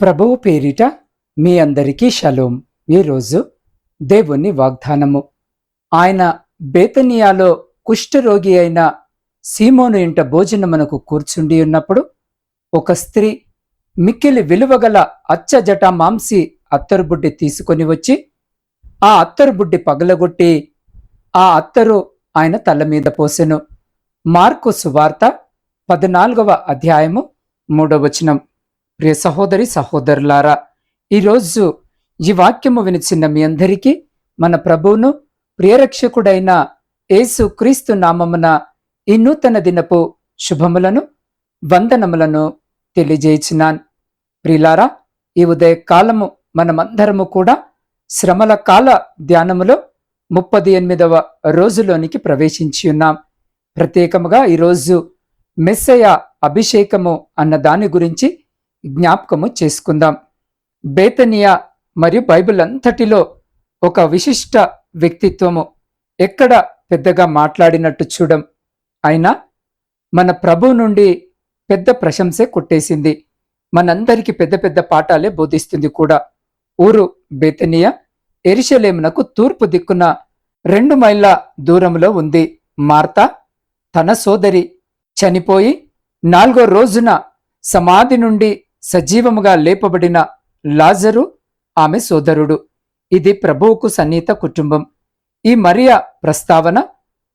ప్రభువు పేరిట మీ అందరికీ షలోం. ఈరోజు దేవుని వాగ్దానము. ఆయన బేతనియాలో కుష్ఠరోగి అయిన సీమోను ఇంట భోజనమునకు కూర్చుండి ఉన్నప్పుడు ఒక స్త్రీ మిక్కిలి విలువగల అచ్చజట మాంసి అత్తరుబుడ్డి తీసుకొని వచ్చి ఆ అత్తరుబుడ్డి పగలగొట్టి ఆ అత్తరు ఆయన తల మీద పోసెను. మార్కు సువార్త పద్నాలుగవ అధ్యాయము మూడవచనం ప్రియ సహోదరి సహోదరులారా ఈరోజు ఈ వాక్యము వినిచిన మీ అందరికీ మన ప్రభువును ప్రియరక్షకుడైన యేసు క్రీస్తు నామమున ఈ నూతన దినపు శుభములను వందనములను తెలియజేయుచున్నాను ప్రియులారా ఈ ఉదయ కాలము మనమందరము కూడా శ్రమల కాల ధ్యానములో ముప్పది ఎనిమిదవ రోజులోనికి ప్రవేశించి ఉన్నాం. ప్రత్యేకముగా ఈరోజు మెస్సయ అభిషేకము అన్న దాని గురించి జ్ఞాపకము చేసుకుందాం. బేతనియా మరియు బైబిల్ అంతటిలో ఒక విశిష్ట వ్యక్తిత్వము ఎక్కడ పెద్దగా మాట్లాడినట్టు చూడం. అయినా మన ప్రభు నుండి పెద్ద ప్రశంసే కొట్టేసింది. మనందరికీ పెద్ద పెద్ద పాఠాలే బోధిస్తుంది కూడా. ఊరు బేతనియా ఎరిశలేమునకు తూర్పు దిక్కున రెండు మైళ్ళ దూరంలో ఉంది. మార్త తన సోదరి చనిపోయి నాలుగో రోజున సమాధి నుండి సజీవముగా లేపబడిన లాజరు ఆమె సోదరుడు. ఇది ప్రభువుకు సన్నిహిత కుటుంబం. ఈ మరియా ప్రస్తావన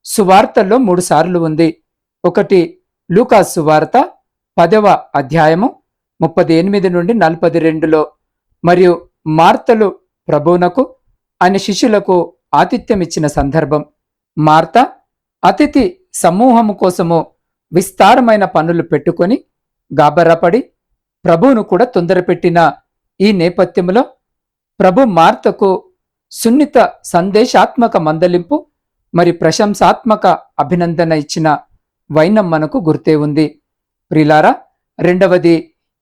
సువార్తల్లో మూడుసార్లు ఉంది. ఒకటి లూకా సువార్త పదవ అధ్యాయము ముప్పది ఎనిమిది నుండి నలపది రెండులో. మరియు మార్తలు ప్రభువునకు ఆయన శిష్యులకు ఆతిథ్యమిచ్చిన సందర్భం. మార్త అతిథి సమూహము కోసము విస్తారమైన పనులు పెట్టుకొని గాబరపడి ప్రభువును కూడా తొందరపెట్టిన ఈ నేపథ్యంలో ప్రభు మార్తకు సున్నిత సందేశాత్మక మందలింపు మరి ప్రశంసాత్మక అభినందన ఇచ్చిన వైనం మనకు గుర్తే ఉంది. ప్రిలారా రెండవది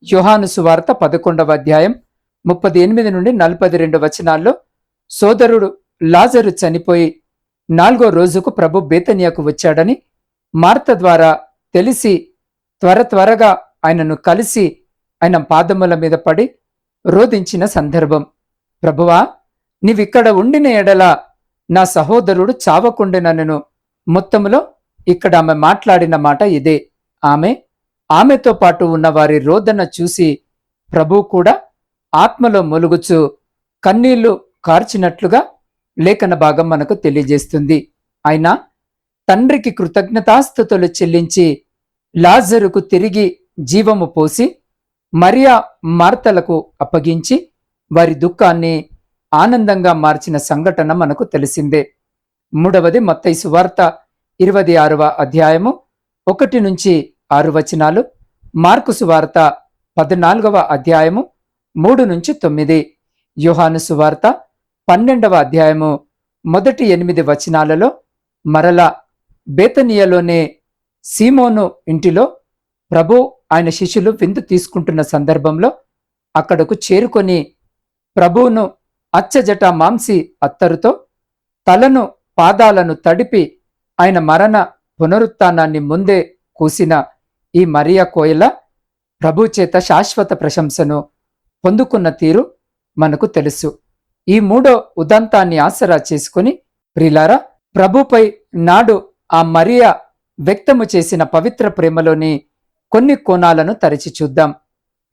యోహాను సువార్త పదకొండవ అధ్యాయం ముప్పది ఎనిమిది నుండి నలభై రెండు వచనాల్లో సోదరుడు లాజరు చనిపోయి నాలుగో రోజుకు ప్రభు బేతనియాకు వచ్చాడని మార్త ద్వారా తెలిసి త్వర త్వరగా ఆయనను కలిసి ఆయన పాదముల మీద పడి రోధించిన సందర్భం. ప్రభువా నీవిక్కడ ఉండిన ఎడల నా సహోదరుడు చావకుండినను మొత్తములో ఇక్కడ ఆమె మాట్లాడిన మాట ఇదే. ఆమె ఆమెతో పాటు ఉన్న వారి రోదన చూసి ప్రభు కూడా ఆత్మలో మొలుగుచు కన్నీళ్ళు కార్చినట్లుగా లేఖన భాగం మనకు తెలియజేస్తుంది. అయినా తండ్రికి కృతజ్ఞతాస్థుతులు చెల్లించి లాజరుకు తిరిగి జీవము పోసి మరియా మార్తలకు అప్పగించి వారి దుఃఖాన్ని ఆనందంగా మార్చిన సంఘటన మనకు తెలిసిందే. మూడవది మొత్తై సువార్త ఇరవై ఆరవ అధ్యాయము ఒకటి నుంచి ఆరు వచనాలు మార్కు సువార్త పద్నాలుగవ అధ్యాయము మూడు నుంచి తొమ్మిది యుహాను సువార్త పన్నెండవ అధ్యాయము మొదటి ఎనిమిది వచనాలలో మరలా బేతనియలోనే సీమోను ఇంటిలో ప్రభు ఆయన శిష్యులు విందు తీసుకుంటున్న సందర్భంలో అక్కడకు చేరుకొని ప్రభువును అచ్చజట మాంసి అత్తరుతో తలను పాదాలను తడిపి ఆయన మరణ పునరుత్నాన్ని ముందే కూసిన ఈ మరియా కోయల ప్రభు చేత శాశ్వత ప్రశంసను పొందుకున్న తీరు మనకు తెలుసు. ఈ మూడో ఉదంతాన్ని ఆసరా చేసుకుని ప్రిలారా ప్రభుపై నాడు ఆ మరియా వ్యక్తము చేసిన పవిత్ర ప్రేమలోని కొన్ని కోణాలను తరచి చూద్దాం.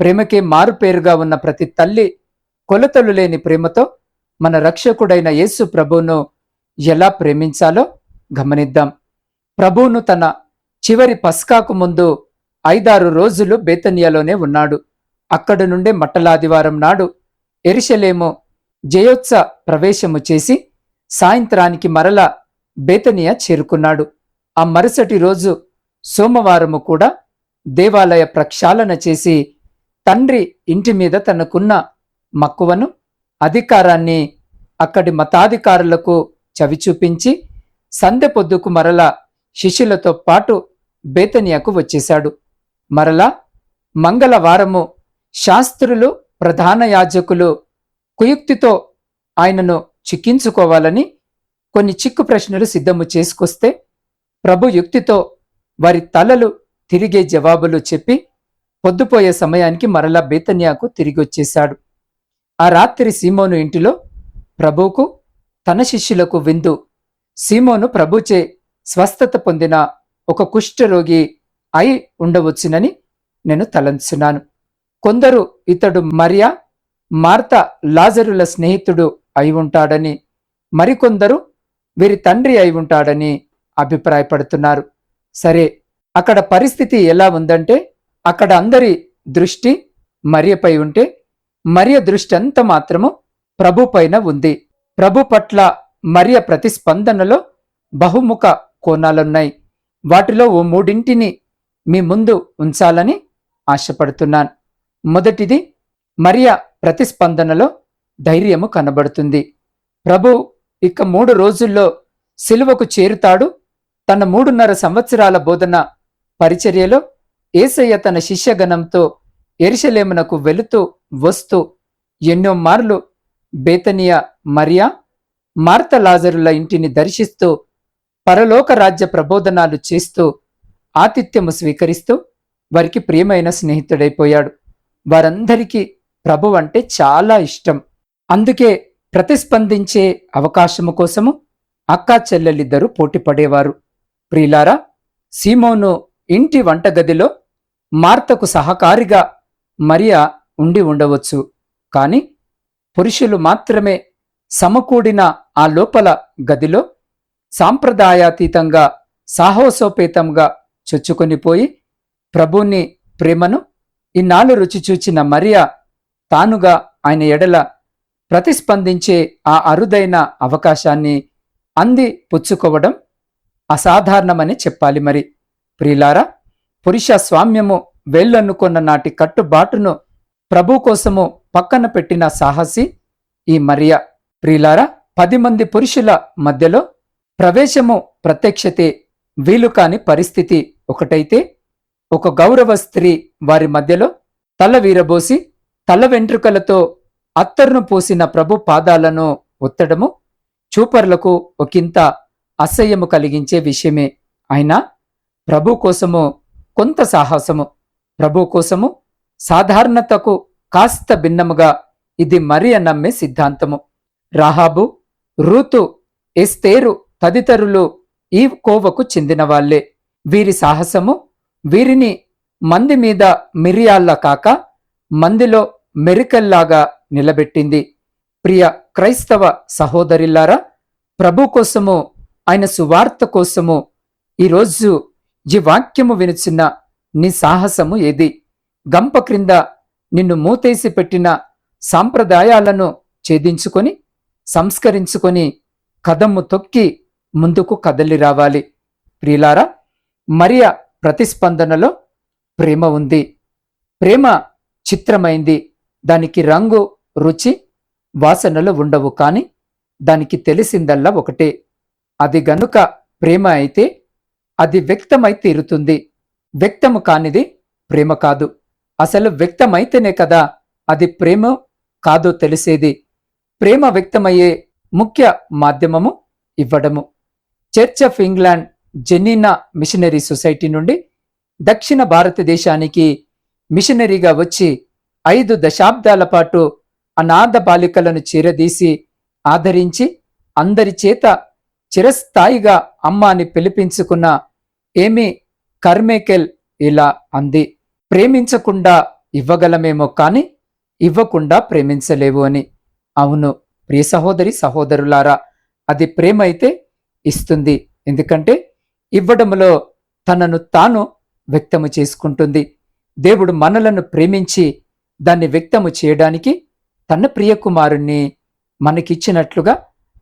ప్రేమకే మారుపేరుగా ఉన్న ప్రతి తల్లి కొలతలు లేని ప్రేమతో మన రక్షకుడైన యేసు ప్రభువును ఎలా ప్రేమించాలో గమనిద్దాం. ప్రభువును తన చివరి పస్కాకు ముందు ఐదారు రోజులు బేతనియాలోనే ఉన్నాడు. అక్కడి నుండే మట్టలాదివారం నాడు ఎరిశలేము జయోత్స ప్రవేశము చేసి సాయంత్రానికి మరల బేతనియా చేరుకున్నాడు. ఆ మరుసటి రోజు సోమవారము కూడా దేవాలయ ప్రక్షాళన చేసి తండ్రి ఇంటి మీద తనకున్న మక్కువను అధికారాన్ని అక్కడి మతాధికారులకు చవిచూపించి సందె పొద్దుకు మరల శిష్యులతో పాటు బేతనియాకు వచ్చేశాడు. మరలా మంగళవారము శాస్త్రులు ప్రధాన యాజకులు కుయుక్తితో ఆయనను చిక్కించుకోవాలని కొన్ని చిక్కు ప్రశ్నలు సిద్ధము చేసుకొస్తే ప్రభు యుక్తితో వారి తలలు తిరిగే జవాబులు చెప్పి పొద్దుపోయే సమయానికి మరలా బేతన్యాకు తిరిగొచ్చేశాడు. ఆ రాత్రి సీమోను ఇంటిలో ప్రభువుకు తన శిష్యులకు విందు. సీమోను ప్రభుచే స్వస్థత పొందిన ఒక కుష్ఠరోగి అయి ఉండవచ్చునని నేను తలంచున్నాను కొందరు ఇతడు మరియా మార్త లాజరుల స్నేహితుడు అయి ఉంటాడని మరికొందరు వీరి తండ్రి అయి ఉంటాడని అభిప్రాయపడుతున్నారు. సరే అక్కడ పరిస్థితి ఎలా ఉందంటే అక్కడ అందరి దృష్టి మరియపై ఉంటే మరియ దృష్టి అంత మాత్రము ప్రభు పైన ఉంది. ప్రభు పట్ల మరియ ప్రతిస్పందనలో బహుముఖ కోణాలున్నాయి. వాటిలో ఓ మూడింటిని మీ ముందు ఉంచాలని ఆశపడుతున్నాను. మొదటిది మరియ ప్రతిస్పందనలో ధైర్యము కనబడుతుంది. ప్రభు ఇక మూడు రోజుల్లో సిలువకు చేరుతాడు. తన మూడున్నర సంవత్సరాల బోధన పరిచర్యలో ఏసయ్య తన శిష్యగణంతో ఎరిశలేమునకు వెళుతూ వస్తూ ఎన్నో మార్లు బేతనియా మరియా మార్త లాజరుల ఇంటిని దర్శిస్తూ పరలోక రాజ్య ప్రబోధనాలు చేస్తూ ఆతిథ్యము స్వీకరిస్తూ వారికి ప్రియమైన స్నేహితుడైపోయాడు. వారందరికీ ప్రభు అంటే చాలా ఇష్టం. అందుకే ప్రతిస్పందించే అవకాశము కోసము అక్కా చెల్లెలిద్దరూ పోటీపడేవారు ప్రియులారా సీమోను ఇంటి వంటగదిలో మార్తకు సహకారిగా మరియా ఉండి ఉండవచ్చు. కాని పురుషులు మాత్రమే సమకూడిన ఆ లోపల గదిలో సాంప్రదాయాతీతంగా సాహోసోపేతంగా చొచ్చుకొనిపోయి ప్రభుని ప్రేమను ఇన్నాళ్ళు రుచి చూచిన మరియా తానుగా ఆయన ఎడల ప్రతిస్పందించే ఆ అరుదైన అవకాశాన్ని అంది పుచ్చుకోవడం అసాధారణమని చెప్పాలి మరి. ప్రియులారా పురుష స్వామ్యము వేళ్ళన్నుకొన్న నాటి కట్టుబాటును ప్రభు కోసము పక్కన పెట్టిన సాహసి ఈ మరియ. ప్రియులారా పది మంది పురుషుల మధ్యలో ప్రవేశము ప్రత్యక్షతే వీలు కాని పరిస్థితి ఒకటైతే ఒక గౌరవ స్త్రీ వారి మధ్యలో తల వీరబోసి తల వెంట్రుకలతో అత్తరును పోసిన ప్రభు పాదాలను ఒత్తడము చూపర్లకు ఒకంత అసహ్యము కలిగించే విషయమే. అయినా ప్రభు కోసము కొంత సాహసము. ప్రభు కోసము సాధారణతకు కాస్త భిన్నముగా ఇది మరి నమ్మే సిద్ధాంతము. రాహాబు రూతు ఎస్తేరు తదితరులు ఈ కోవకు చెందిన వాళ్ళే వీరి సాహసము వీరిని మంది మీద మిరియాల్లా కాక మందిలో మెరికల్లాగా నిలబెట్టింది. ప్రియ క్రైస్తవ సహోదరిల్లారా ప్రభు కోసము ఆయన సువార్త కోసము ఈరోజు ఈ వాక్యము వినుచున్న నీ సాహసము ఏది? గంప క్రింద నిన్ను మూతేసి పెట్టిన సాంప్రదాయాలను ఛేదించుకొని సంస్కరించుకొని కదమ్ము తొక్కి ముందుకు కదలి రావాలి. ప్రియులారా మరియ ప్రతిస్పందనలో ప్రేమ ఉంది. ప్రేమ చిత్రమైంది. దానికి రంగు రుచి వాసనలు ఉండవు కానీ దానికి తెలిసిందల్లా ఒకటే. అది గనుక ప్రేమ అయితే అది వ్యక్తమై తీరుతుంది. వ్యక్తము కానిది ప్రేమ కాదు. అసలు వ్యక్తమైతేనే కదా అది ప్రేమ కాదో తెలిసేది. ప్రేమ వ్యక్తమయ్యే ముఖ్య మాధ్యమము ఇవ్వడము. Church of England Zenana missionary society నుండి దక్షిణ భారతదేశానికి మిషనరీగా వచ్చి ఐదు దశాబ్దాల పాటు అనాథ బాలికలను చీరదీసి ఆదరించి అందరి చేత చిరస్థాయిగా అమ్మ అని పిలిపించుకున్న ఏమి కర్మేకెల్ ఇలా అంది ప్రేమించకుండా ఇవ్వగలమేమో కాని ఇవ్వకుండా ప్రేమించలేవు అని. అవును ప్రియ సహోదరి సహోదరులారా అది ప్రేమ అయితే ఇస్తుంది. ఎందుకంటే ఇవ్వడంలో తనను తాను వ్యక్తము చేసుకుంటుంది. దేవుడు మనలను ప్రేమించి దాన్ని వ్యక్తము చేయడానికి తన ప్రియకుమారుణ్ణి మనకిచ్చినట్లుగా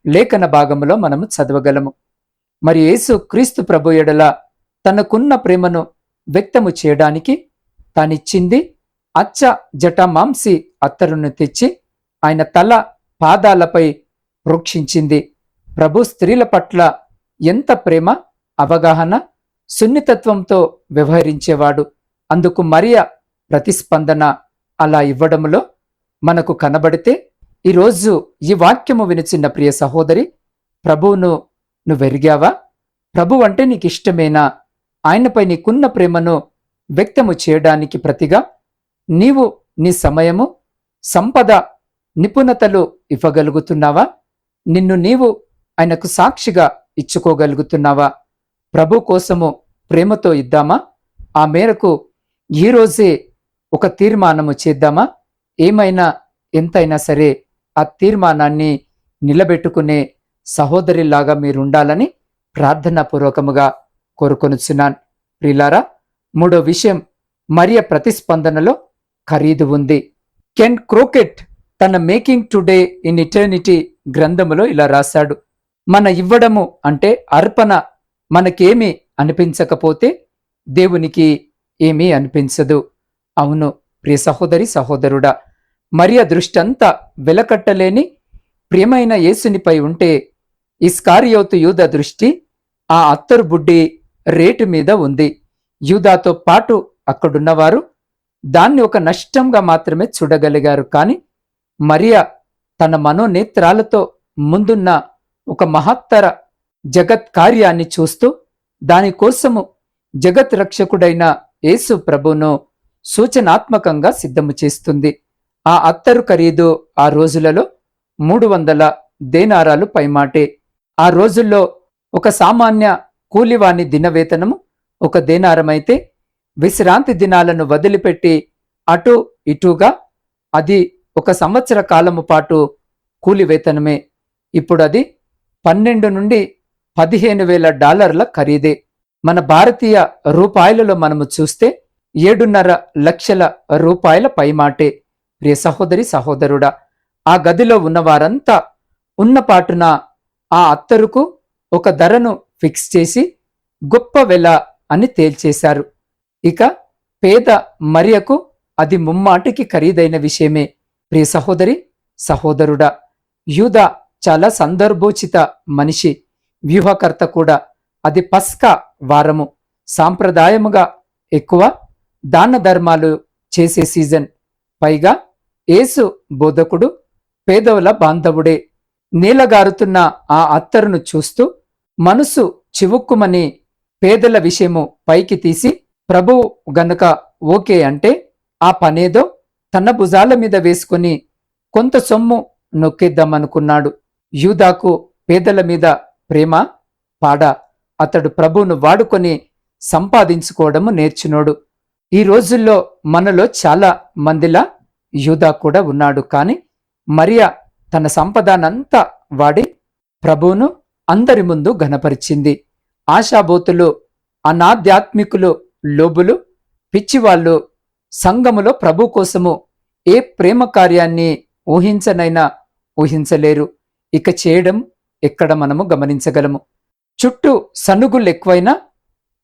లేఖన భాగంలో మనము చదవగలము. మరి యేసు క్రీస్తు ప్రభు ఎడల తనకున్న ప్రేమను వ్యక్తము చేయడానికి తానిచ్చింది. అచ్చ జటమాంసి అత్తరును తెచ్చి ఆయన తల పాదాలపై ప్రోక్షించింది. ప్రభు స్త్రీల పట్ల ఎంత ప్రేమ అవగాహన సున్నితత్వంతో వ్యవహరించేవాడు. అందుకు మరియ ప్రతిస్పందన అలా ఇవ్వడంలో మనకు కనబడితే ఈరోజు ఈ వాక్యము వినిచిన్న ప్రియ సహోదరి ప్రభువును నువ్వెరిగావా? ప్రభు అంటే నీకు ఇష్టమేనా ఆయనపై నీకున్న ప్రేమను వ్యక్తము చేయడానికి ప్రతిగా నీవు నీ సమయము సంపద నిపుణతలు ఇవ్వగలుగుతున్నావా? నిన్ను నీవు ఆయనకు సాక్షిగా ఇచ్చుకోగలుగుతున్నావా? ప్రభు కోసము ప్రేమతో ఇద్దామా? ఆ మేరకు ఈరోజే ఒక తీర్మానము చేద్దామా? ఏమైనా ఎంతైనా సరే ఆ తీర్మానాన్ని నిలబెట్టుకునే సహోదరిలాగా మీరుండాలని ప్రార్థనాపూర్వకముగా కోరుకొనుచున్నాను. ప్రిలారా మూడో విషయం మరియ ప్రతిస్పందనలో ఖరీదు ఉంది. కెన్ క్రోకెట్ తన మేకింగ్ టుడే ఇన్ ఇటర్నిటీ గ్రంథములో ఇలా రాశాడు. మన ఇవ్వడము అంటే అర్పణ మనకేమి అనిపించకపోతే దేవునికి ఏమీ అనిపించదు. అవును ప్రియ సహోదరి సహోదరుడా మరియ దృష్టంతా వెలకట్టలేని ప్రియమైన యేసునిపై ఉంటే ఇస్కారియోతు యూద దృష్టి ఆ అత్తరు బుడ్డి రేటు మీద ఉంది. యూదాతో పాటు అక్కడున్నవారు దాన్ని ఒక నష్టంగా మాత్రమే చూడగలిగారు. కానీ మరియా తన మనోనేత్రాలతో ముందున్న ఒక మహత్తర జగత్ కార్యాన్ని చూస్తూ దానికోసము జగత్ రక్షకుడైన యేసు ప్రభును సూచనాత్మకంగా సిద్ధము చేస్తుంది. ఆ అత్తరు ఖరీదు ఆ రోజులలో మూడు వందల దేనారాలు పైమాటే. ఆ రోజుల్లో ఒక సామాన్య కూలివాని దినవేతనము ఒక దేనారమైతే విశ్రాంతి దినాలను వదిలిపెట్టి అటు ఇటుగా అది ఒక సంవత్సర కాలము పాటు కూలివేతనమే. ఇప్పుడు అది పన్నెండు నుండి పదిహేను వేల డాలర్ల ఖరీదే. మన భారతీయ రూపాయలలో మనము చూస్తే ఏడున్నర లక్షల రూపాయల పైమాటే. ప్రియ సహోదరి సహోదరుడా ఆ గదిలో ఉన్నవారంతా ఉన్నపాటున ఆ అత్తరుకు ఒక ధరను ఫిక్స్ చేసి గొప్ప వెల అని తేల్చేశారు. ఇక పేద మరియకు అది ముమ్మాటికి ఖరీదైన విషయమే. ప్రియ సహోదరి సహోదరుడా యూద చాలా సందర్భోచిత మనిషి వ్యూహకర్త కూడా. అది పస్కా వారము సాంప్రదాయముగా ఎక్కువ దాన ధర్మాలు చేసే సీజన్. పైగా ఏసు బోధకుడు పేదవుల బాంధవుడే. నీలగారుతున్న ఆ అత్తరును చూస్తూ మనసు చివుక్కుమని పేదల విషయము పైకి తీసి ప్రభువు గనుక ఓకే అంటే ఆ పనేదో తన భుజాల మీద వేసుకుని కొంత సొమ్ము నొక్కేద్దామనుకున్నాడు. యూదాకు పేదల మీద ప్రేమ పాడ. అతడు ప్రభువును వాడుకొని సంపాదించుకోవడము నేర్చునోడు. ఈ రోజుల్లో మనలో చాలా మందిలా యూదా కూడా ఉన్నాడు. కాని మరియా తన సంపదనంతా వాడి ప్రభువును అందరి ముందు ఘనపరిచింది. ఆశాబోతులు అనాధ్యాత్మికులు లోబులు పిచ్చివాళ్ళు సంఘములో ప్రభు కోసము ఏ ప్రేమ కార్యాన్ని ఊహించనైనా ఊహించలేరు. ఇక చేయడం ఎక్కడ మనము గమనించగలము. చుట్టూ సనుగులు ఎక్కువైనా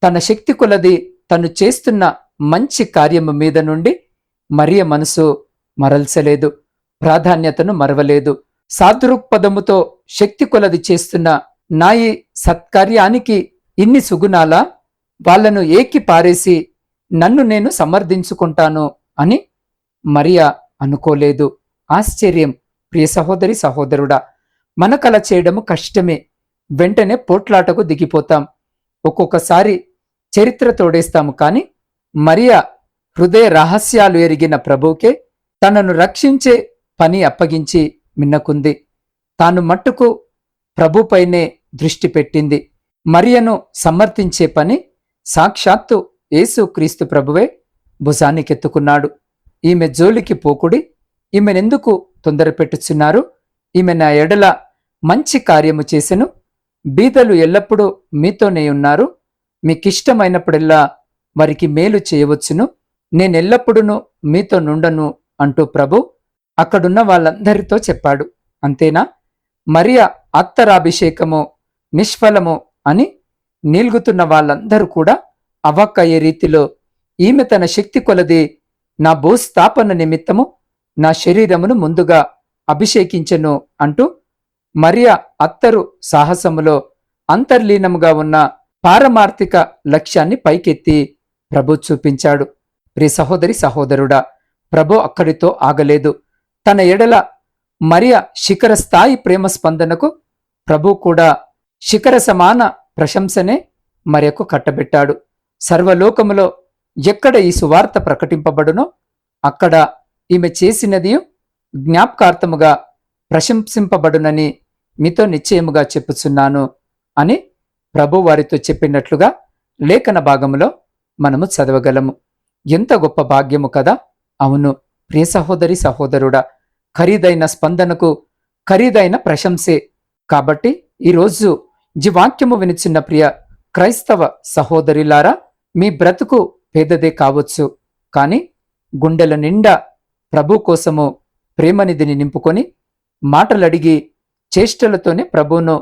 తన శక్తి కొలది తను చేస్తున్న మంచి కార్యము మీద నుండి మరియ మనసు మరల్చలేదు. ప్రాధాన్యతను మరవలేదు. సాదృక్పదముతో శక్తి కొలది చేస్తున్న నాయి సత్కార్యానికి ఇన్ని సుగుణాలా? వాళ్ళను ఏకి పారేసి నన్ను నేను సమర్థించుకుంటాను అని మరియా అనుకోలేదు. ఆశ్చర్యం. ప్రియ సహోదరి సహోదరుడా మనకల చేయడము కష్టమే. వెంటనే పోట్లాటకు దిగిపోతాం. ఒక్కొక్కసారి చరిత్ర తోడేస్తాము కాని మరియా హృదయ రహస్యాలు ఎరిగిన ప్రభువుకే తనను రక్షించే పని అప్పగించి మిన్నకుంది. తాను మట్టుకు ప్రభుపైనే దృష్టి పెట్టింది. మరియను సమర్థించే పని సాక్షాత్తు యేసు క్రీస్తు ప్రభువే భుజానికెత్తుకున్నాడు. ఈమె జోలికి పోకుడి ఈమెనెందుకు తొందర పెట్టుచున్నారు? ఈమె నా ఎడల మంచి కార్యము చేసెను. బీదలు ఎల్లప్పుడూ మీతోనే ఉన్నారు. మీకిష్టమైనప్పుడెల్లా వారికి మేలు చేయవచ్చును. నేనెల్లప్పుడూ మీతో నుండను అంటూ ప్రభు అక్కడున్న వాళ్ళందరితో చెప్పాడు. అంతేనా? మరియా అత్తరాభిషేకము నిష్ఫలము అని నీల్గుతున్న వాళ్ళందరూ కూడా అవ్వక్కయ్యే రీతిలో ఈమె తన శక్తి కొలది నా భూస్థాపన నిమిత్తము నా శరీరమును ముందుగా అభిషేకించెను అంటూ మరియా అత్తరు సాహసములో అంతర్లీనముగా ఉన్న పారమార్థిక లక్ష్యాన్ని పైకెత్తి ప్రభు చూపించాడు. ప్రి సహోదరి సహోదరుడా ప్రభు అక్కడితో ఆగలేదు. తన ఎడల మరియ శిఖర స్థాయి ప్రేమ స్పందనకు ప్రభు కూడా శిఖర సమాన ప్రశంసనే మరియకు కట్టబెట్టాడు. సర్వలోకములో ఎక్కడ ఈ సువార్త ప్రకటింపబడునో అక్కడ ఈమె చేసినది జ్ఞాపకార్థముగా ప్రశంసింపబడునని మీతో నిశ్చయముగా చెప్పుచున్నాను అని ప్రభు వారితో చెప్పినట్లుగా లేఖన భాగములో మనము చదవగలము. ఎంత గొప్ప భాగ్యము కదా! అవును ప్రియ సహోదరి సహోదరుడా ఖరీదైన స్పందనకు ఖరీదైన ప్రశంసే. కాబట్టి ఈరోజు జీవాక్యము వినిచిన్న ప్రియ క్రైస్తవ సహోదరిలారా మీ బ్రతుకు పేదదే కావచ్చు. కానీ గుండెల నిండా ప్రభు కోసము ప్రేమనిధిని నింపుకొని మాటలడిగి చేష్టలతోనే ప్రభువును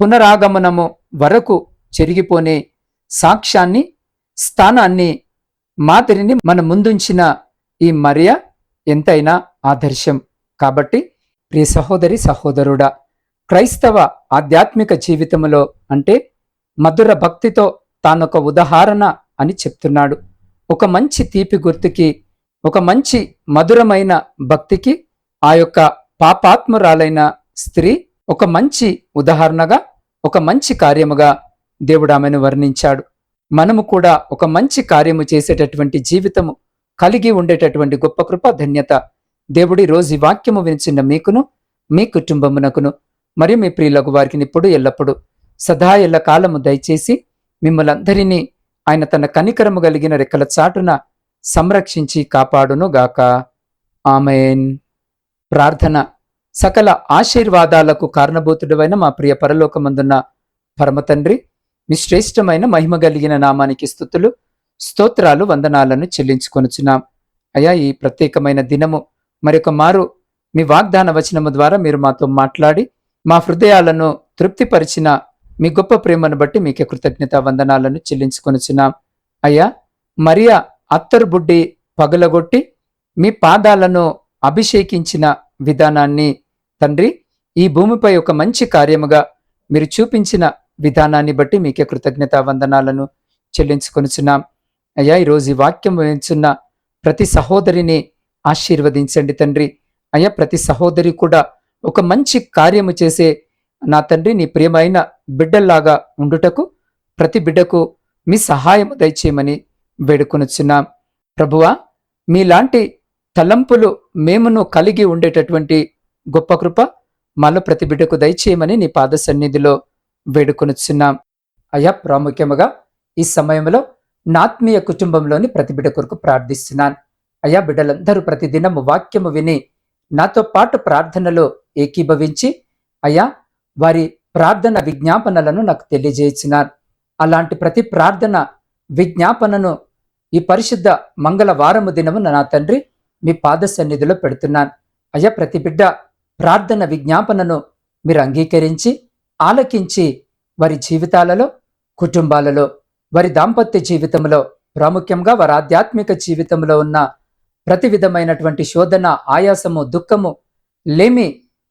పునరాగమనము వరకు చెరిగిపోనే సాక్ష్యాన్ని స్థానాన్ని మాదిరిని మన ముందుంచిన ఈ మరియ ఎంతైనా ఆదర్శం. కాబట్టి ప్రియ సహోదరి సహోదరుడా క్రైస్తవ ఆధ్యాత్మిక జీవితంలో అంటే మధుర భక్తితో తానొక ఉదాహరణ అని చెప్తున్నాడు. ఒక మంచి తీపి గుర్తుకి ఒక మంచి మధురమైన భక్తికి ఆ యొక్క పాపాత్మురాలైన స్త్రీ ఒక మంచి ఉదాహరణగా ఒక మంచి కార్యముగా దేవుడు ఆమెను వర్ణించాడు. మనము కూడా ఒక మంచి కార్యము చేసేటటువంటి జీవితము కలిగి ఉండేటటువంటి గొప్ప కృప ధన్యత దేవుడి రోజు ఈ వాక్యము వినిచిన మీకును మీ కుటుంబమునకును మరియు మీ ప్రియులకు వారికి ఇప్పుడు ఎల్లప్పుడు సదా ఎల్ల కాలము దయచేసి మిమ్మలందరినీ ఆయన తన కనికరము కలిగిన రెక్కల చాటున సంరక్షించి కాపాడును గాక ఆమెన్. ప్రార్థన. సకల ఆశీర్వాదాలకు కారణభూతుడమైన మా ప్రియ పరలోకమందున్న పరమతండ్రి మీ శ్రేష్టమైన మహిమ కలిగిన నామానికి స్థుతులు స్తోత్రాలు వందనాలను చెల్లించుకొనుచున్నాం. అయా ఈ ప్రత్యేకమైన దినము మరొక మారు మీ వాగ్దాన వచనము ద్వారా మీరు మాతో మాట్లాడి మా హృదయాలను తృప్తిపరిచిన మీ గొప్ప ప్రేమను బట్టి మీకే కృతజ్ఞత వందనాలను చెల్లించుకొనుచున్నాం. అయ్యా మరియా అత్తరు బుడ్డి పగలగొట్టి మీ పాదాలను అభిషేకించిన విధానాన్ని తండ్రి ఈ భూమిపై ఒక మంచి కార్యముగా మీరు చూపించిన విధానాన్ని బట్టి మీకే కృతజ్ఞత వందనాలను చెల్లించుకొనుచున్నాం. అయ్యా ఈరోజు ఈ వాక్యం వహించున్న ప్రతి సహోదరిని ఆశీర్వదించండి తండ్రి. అయ్యా ప్రతి సహోదరి కూడా ఒక మంచి కార్యము చేసే నా తండ్రి నీ ప్రియమైన బిడ్డల్లాగా ఉండుటకు ప్రతి బిడ్డకు మీ సహాయం దయచేయమని వేడుకొనుచున్నాం. ప్రభువా మీలాంటి తలంపులు మేమును కలిగి ఉండేటటువంటి గొప్ప కృప మాలో ప్రతి బిడ్డకు దయచేయమని నీ పాద సన్నిధిలో వేడుకొనుచున్నాం. అయ్యా ప్రాముఖ్యముగా ఈ సమయంలో నాత్మీయ కుటుంబంలోని ప్రతి బిడ్డ కొరకు ప్రార్థిస్తున్నాను. అయ్యా బిడ్డలందరూ ప్రతిదినము వాక్యము విని నాతో పాటు ప్రార్థనలో ఏకీభవించి అయ్యా వారి ప్రార్థన విజ్ఞాపనలను నాకు తెలియజేసినారు. అలాంటి ప్రతి ప్రార్థన విజ్ఞాపనను ఈ పరిశుద్ధ మంగళవారము దినము నా తండ్రి మీ పాద సన్నిధిలో పెడుతున్నాను. అయ్యా ప్రతి బిడ్డ ప్రార్థన విజ్ఞాపనను మీరు అంగీకరించి ఆలకించి వారి జీవితాలలో కుటుంబాలలో వారి దాంపత్య జీవితంలో ప్రాముఖ్యంగా వారి ఆధ్యాత్మిక జీవితంలో ఉన్న ప్రతి విధమైనటువంటి శోధన ఆయాసము దుఃఖము లేమి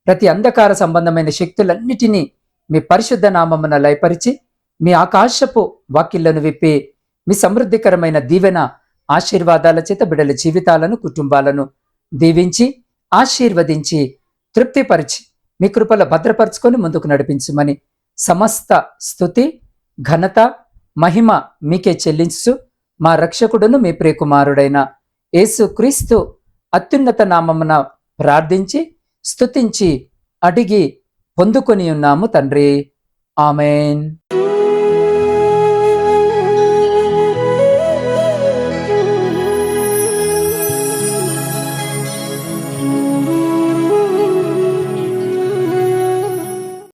ప్రతి అంధకార సంబంధమైన శక్తులన్నిటినీ మీ పరిశుద్ధ నామమున లయపరిచి మీ ఆకాశపు వాకిళ్ళను విప్పి మీ సమృద్ధికరమైన దీవెన ఆశీర్వాదాల చేత బిడల జీవితాలను కుటుంబాలను దీవించి ఆశీర్వదించి తృప్తిపరిచి మీ కృపల భద్రపరుచుకొని ముందుకు నడిపించమని సమస్త స్థుతి ఘనత మహిమ మీకే చెల్లించు మా రక్షకుడును మీ ప్రియకుమారుడైన యేసు క్రీస్తు అత్యున్నత నామమున ప్రార్థించి స్తుతించి అడిగి పొందుకొని ఉన్నాము తండ్రి. ఆమెన్.